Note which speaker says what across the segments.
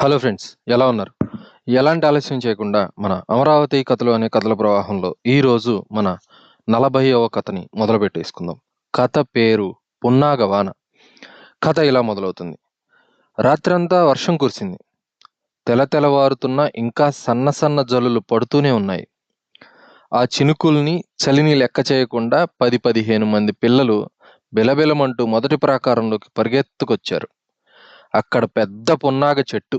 Speaker 1: Hello friends ఎలా ఉన్నారు? ఎలాంటి ఆలస్యం చేయకుండా మన అమరావతి కథలు అనే కథల ప్రవాహంలో ఈ రోజు మన నలభైవ కథని మొదలు పెట్టేసుకుందాం కథ పేరు పున్నాగవాన. కథ ఇలా మొదలవుతుంది. రాత్రంతా వర్షం కురిసింది. తెల తెలవారుతున్న ఇంకా సన్న సన్న జల్లులు పడుతూనే ఉన్నాయి. ఆ చినుకుల్ని చలిని లెక్క చేయకుండా పది పదిహేను మంది పిల్లలు బిలబిలమంటూ మొదటి ప్రాకారంలోకి పరిగెత్తుకొచ్చారు. అక్కడ పెద్ద పున్నాగ చెట్టు.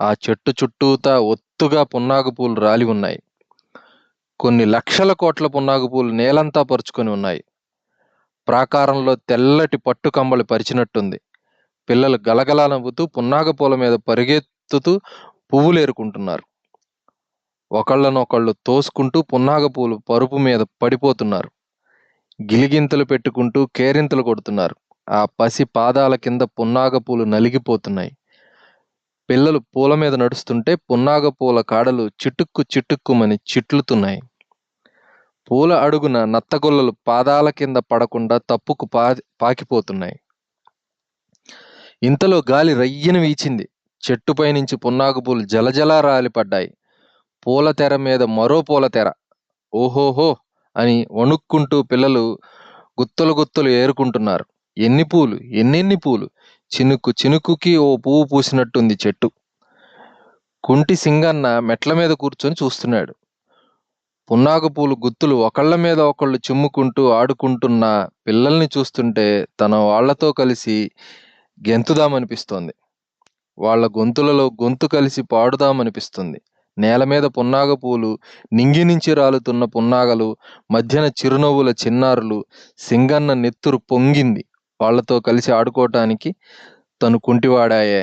Speaker 1: ఆ చెట్టు చుట్టూతా ఒత్తుగా పున్నాగ పూలు రాలి ఉన్నాయి. కొన్ని లక్షల కోట్ల పున్నాగ పూలు నేలంతా పరుచుకొని ఉన్నాయి. ప్రాకారంలో తెల్లటి పట్టు కమ్మలు పరిచినట్టుంది. పిల్లలు గలగలా నవ్వుతూ పున్నాగ పూల మీద పరిగెత్తుతూ పువ్వులు ఏరుకుంటున్నారు. ఒకళ్ళనొకళ్ళు తోసుకుంటూ పున్నాగ పూలు పరుపు మీద పడిపోతున్నారు. గిలిగింతలు పెట్టుకుంటూ కేరింతలు కొడుతున్నారు. ఆ పసి పాదాల కింద పున్నాగ పూలు నలిగిపోతున్నాయి. పిల్లలు పూల మీద నడుస్తుంటే పున్నాగ పూల కాడలు చిటుక్కు చిటుక్కుమని చిట్లుతున్నాయి. పూల అడుగున నత్తగొల్లలు పాదాల కింద పడకుండా తప్పుకు పా పాకిపోతున్నాయి. ఇంతలో గాలి రయ్యన వీచింది. చెట్టుపై నుంచి పున్నాగ పూలు జలజలా రాలిపడ్డాయి. పూల తెర మీద మరో పూల తెర. ఓహోహో అని వణుక్కుంటూ పిల్లలు గుత్తులు గుత్తులు ఏరుకుంటున్నారు. ఎన్ని పూలు ఎన్నెన్ని పూలు? చినుకు చినుకుకి ఓ పువ్వు పూసినట్టుంది చెట్టు. కుంటి సింగన్న మెట్ల మీద కూర్చొని చూస్తున్నాడు. పున్నాగు పూలు గుత్తులు ఒకళ్ళ మీద ఒకళ్ళు చిమ్ముకుంటూ ఆడుకుంటున్న పిల్లల్ని చూస్తుంటే తన వాళ్ళతో కలిసి గెంతుదామనిపిస్తోంది. వాళ్ళ గొంతులలో గొంతు కలిసి పాడుదామనిపిస్తుంది. నేల మీద పున్నాగ పూలు నింగి నుంచి రాలుతున్న పున్నాగలు మధ్యన చిరునవ్వుల చిన్నారులు సింగన్న నెత్తురు పొంగింది. వాళ్ళతో కలిసి ఆడుకోవటానికి తను కుంటివాడాయే.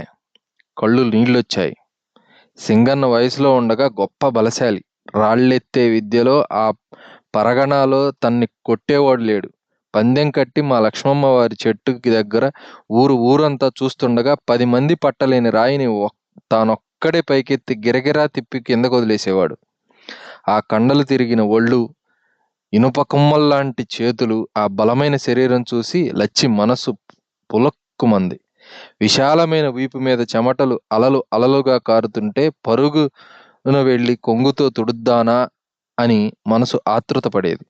Speaker 1: కళ్ళు నీళ్ళొచ్చాయి. సింగన్న వయసులో ఉండగా గొప్ప బలశాలి. రాళ్ళెత్తే విద్యలో ఆ పరగణాలో తన్ని కొట్టేవాడు లేడు. పందెం కట్టి మా లక్ష్మమ్మ వారి చెట్టుకి దగ్గర ఊరు ఊరంతా చూస్తుండగా పది మంది పట్టలేని రాయిని ఒక్- తానొక్కడే పైకెత్తి గిరగిరా తిప్పి కిందకు వదిలేసేవాడు ఆ కండలు తిరిగిన ఒళ్ళు ఇనుప కుమ్మల్లాంటి చేతులు ఆ బలమైన శరీరం చూసి లచ్చి మనసు పులక్కుమంది. విశాలమైన వీపు మీద చెమటలు అలలు అలలుగా కారుతుంటే పరుగున వెళ్ళి కొంగుతో తుడుద్దానా అని మనసు ఆతృత పడేది.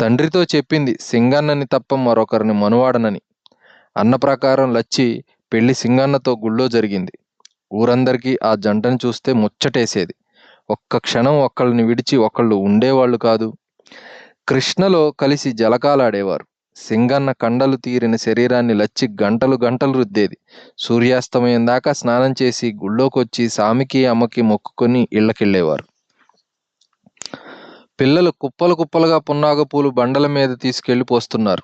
Speaker 1: తండ్రితో చెప్పింది సింగన్నని తప్ప మరొకరిని మనువాడనని. అన్న ప్రకారం లచ్చి పెళ్ళి సింగన్నతో గుళ్ళో జరిగింది. ఊరందరికీ ఆ జంటను చూస్తే ముచ్చటేసేది. ఒక్క క్షణం ఒకళ్ళని విడిచి ఒకళ్ళు ఉండేవాళ్ళు కాదు. కృష్ణలో కలిసి జలకాలాడేవారు. సింగన్న కండలు తీరిన శరీరాన్ని లచ్చి గంటలు గంటలు రుద్దేది. సూర్యాస్తమయం దాకా స్నానం చేసి గుళ్ళోకొచ్చి సామికి అమ్మకి మొక్కుకొని ఇళ్ళకెళ్ళేవారు. పిల్లలు కుప్పలు కుప్పలుగా పున్నాగ పూలు బండల మీద తీసుకెళ్ళి పోస్తున్నారు.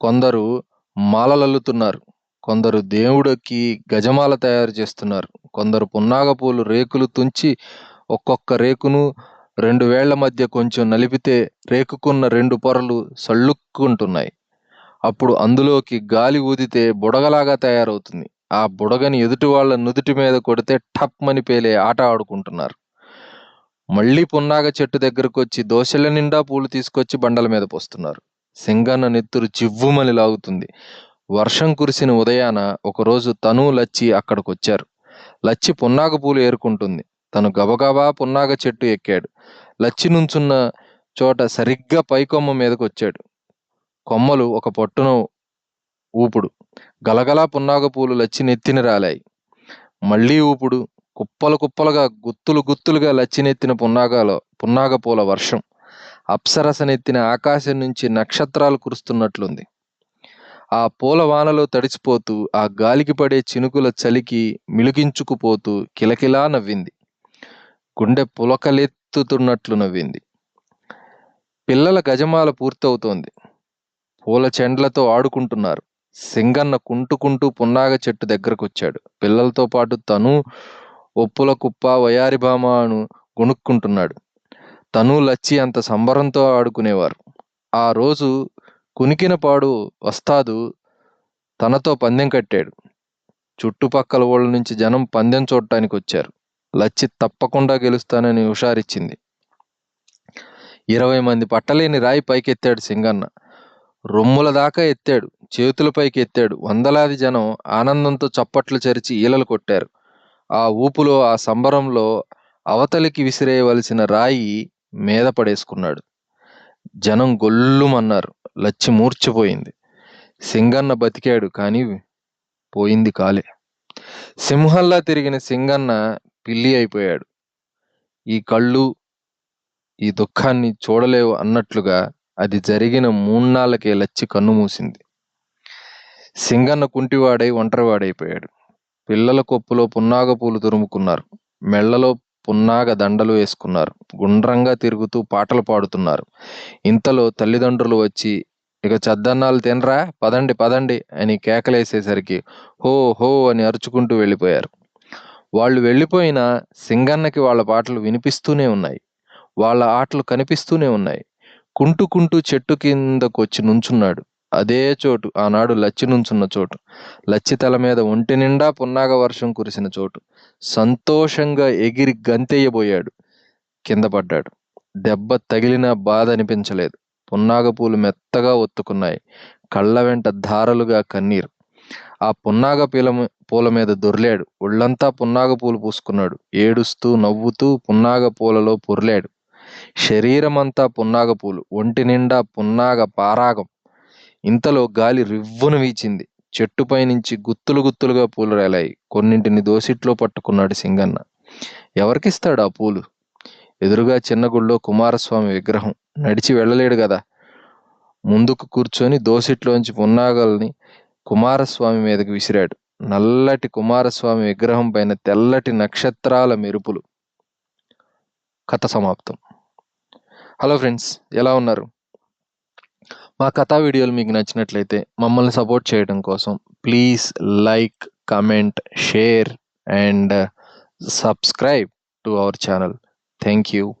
Speaker 1: కొందరు మాలలల్లుతున్నారు. కొందరు దేవుడికి గజమాల తయారు చేస్తున్నారు. కొందరు పున్నాగ పూలు రేకులు తుంచి ఒక్కొక్క రేకును రెండు వేళ్ళ మధ్య కొంచెం నలిపితే రేకుకున్న రెండు పొరలు సళ్ళుక్కుంటున్నాయి. అప్పుడు అందులోకి గాలి ఊదితే బుడగలాగా తయారవుతుంది. ఆ బుడగని ఎదుటి వాళ్ళ నుదుటి మీద కొడితే టప్మని పేలే ఆట ఆడుకుంటున్నారు. మళ్ళీ పున్నాగ చెట్టు దగ్గరకు వచ్చి దోశల నిండా పూలు తీసుకొచ్చి బండల మీద పోస్తున్నారు. సింగన్న నెత్తురు చివ్వుమని లాగుతుంది. వర్షం కురిసిన ఉదయాన ఒకరోజు తను లచ్చి అక్కడికొచ్చారు. లచ్చి పున్నాగ పూలు ఏరుకుంటుంది. తను గబగబా పున్నాగ చెట్టు ఎక్కాడు. లచ్చి నుంచున్న చోట సరిగ్గా పైకొమ్మ మీదకు వచ్చాడు కొమ్మలు ఒక పట్టున ఊపుడు. గలగలా పున్నాగ పూలు లచ్చి నెత్తిన రాలాయి. మళ్ళీ ఊపుడు. కుప్పలు కుప్పలుగా గుత్తులు గుత్తులుగా లచ్చినెత్తిన పున్నాగాలో పున్నాగ పూల వర్షం. అప్సరసనెత్తిన ఆకాశం నుంచి నక్షత్రాలు కురుస్తున్నట్లుంది. ఆ పూల వానలో తడిసిపోతూ ఆ గాలికి పడే చినుకుల చలికి మిలుగించుకుపోతూ కిలకిలా నవ్వింది. గుండె పులకలెత్తుతున్నట్లు నవ్వింది. పిల్లల గజమాల పూర్తవుతోంది. పూల చెండ్లతో ఆడుకుంటున్నారు. సింగన్న కుంటుకుంటూ పున్నాగ చెట్టు దగ్గరకొచ్చాడు. పిల్లలతో పాటు తను ఒప్పుల కుప్ప వయారిభామను గొణుక్కుంటున్నాడు. తను లచ్చి అంత సంబరంతో ఆడుకునేవారు. ఆ రోజు కునికినపాడు వస్తాదు తనతో పందెం కట్టాడు. చుట్టుపక్కల ఊళ్ళ నుంచి జనం పందెం చూడటానికి వచ్చారు లచ్చి తప్పకుండా గెలుస్తానని హుషారిచ్చింది. ఇరవై మంది పట్టలేని రాయి పైకెత్తాడు సింగన్న. రొమ్ముల దాకా ఎత్తాడు చేతులపైకి ఎత్తాడు వందలాది జనం ఆనందంతో చప్పట్లు చరిచి ఈలలు కొట్టారు. ఆ ఊపులో ఆ సంబరంలో అవతలికి విసిరేయవలసిన రాయి మీద పడేసుకున్నాడు. జనం గొల్లుమన్నారు. లచ్చి మూర్చిపోయింది సింగన్న బతికాడు కానీ పోయింది కాలే. సింహంలా తిరిగిన సింగన్న పిల్లి అయిపోయాడు. ఈ కళ్ళు ఈ దుఃఖాన్ని చూడలేవు అన్నట్లుగా అది జరిగిన మూన్నాళ్ళకే లచ్చి కన్ను మూసింది. సింగన్న కుంటివాడై ఒంటరివాడైపోయాడు. పిల్లల కొప్పులో పున్నాగ పూలు తురుముకున్నారు. మెళ్ళలో పున్నాగ దండలు వేసుకున్నారు. గుండ్రంగా తిరుగుతూ పాటలు పాడుతున్నారు. ఇంతలో తల్లిదండ్రులు వచ్చి ఇక చద్దన్నాలు తినరా? పదండి పదండి అని కేకలేసేసరికి హో హో అని అరుచుకుంటూ వెళ్ళిపోయారు. వాళ్ళు వెళ్ళిపోయినా సింగన్నకి వాళ్ళ పాటలు వినిపిస్తూనే ఉన్నాయి. వాళ్ళ ఆటలు కనిపిస్తూనే ఉన్నాయి. కుంటుకుంటూ చెట్టు కిందకొచ్చి నుంచున్నాడు. అదే చోటు. ఆనాడు లచ్చి నుంచున్న చోటు. లచ్చి తల మీద ఒంటి నిండా పున్నాగ వర్షం కురిసిన చోటు. సంతోషంగా ఎగిరి గంతెయ్యబోయాడు కింద పడ్డాడు. దెబ్బ తగిలిన బాధ అనిపించలేదు. పున్నాగ పూలు మెత్తగా ఒత్తుకున్నాయి. కళ్ళ వెంట ధారలుగా కన్నీరు. ఆ పున్నాగ పూల పూల మీద దొర్లాడు. ఒళ్ళంతా పున్నాగ పూలు పూసుకున్నాడు. ఏడుస్తూ నవ్వుతూ పున్నాగ పూలలో పొర్లాడు. శరీరమంతా పున్నాగ పూలు. ఒంటి నిండా పున్నాగ పారాగం. ఇంతలో గాలి రివ్వున వీచింది. చెట్టుపై నుంచి గుత్తులు గుత్తులుగా పూలు రేలాయి. కొన్నింటిని దోసిట్లో పట్టుకున్నాడు సింగన్న. ఎవరికిస్తాడు ఆ పూలు? ఎదురుగా చిన్న గుళ్ళో కుమారస్వామి విగ్రహం. నడిచి వెళ్ళలేడు కదా ముందుకు కూర్చొని దోసిట్లోంచి పున్నాగల్ని కుమారస్వామి మీదకి విసిరాడు. నల్లటి కుమారస్వామి విగ్రహం పైన తెల్లటి నక్షత్రాల మెరుపులు. కథ సమాప్తం. హలో ఫ్రెండ్స్ ఎలా ఉన్నారు? మా కథా వీడియోలు మీకు నచ్చినట్లయితే మమ్మల్ని సపోర్ట్ చేయడం కోసం please like comment share and subscribe to our channel. Thank you.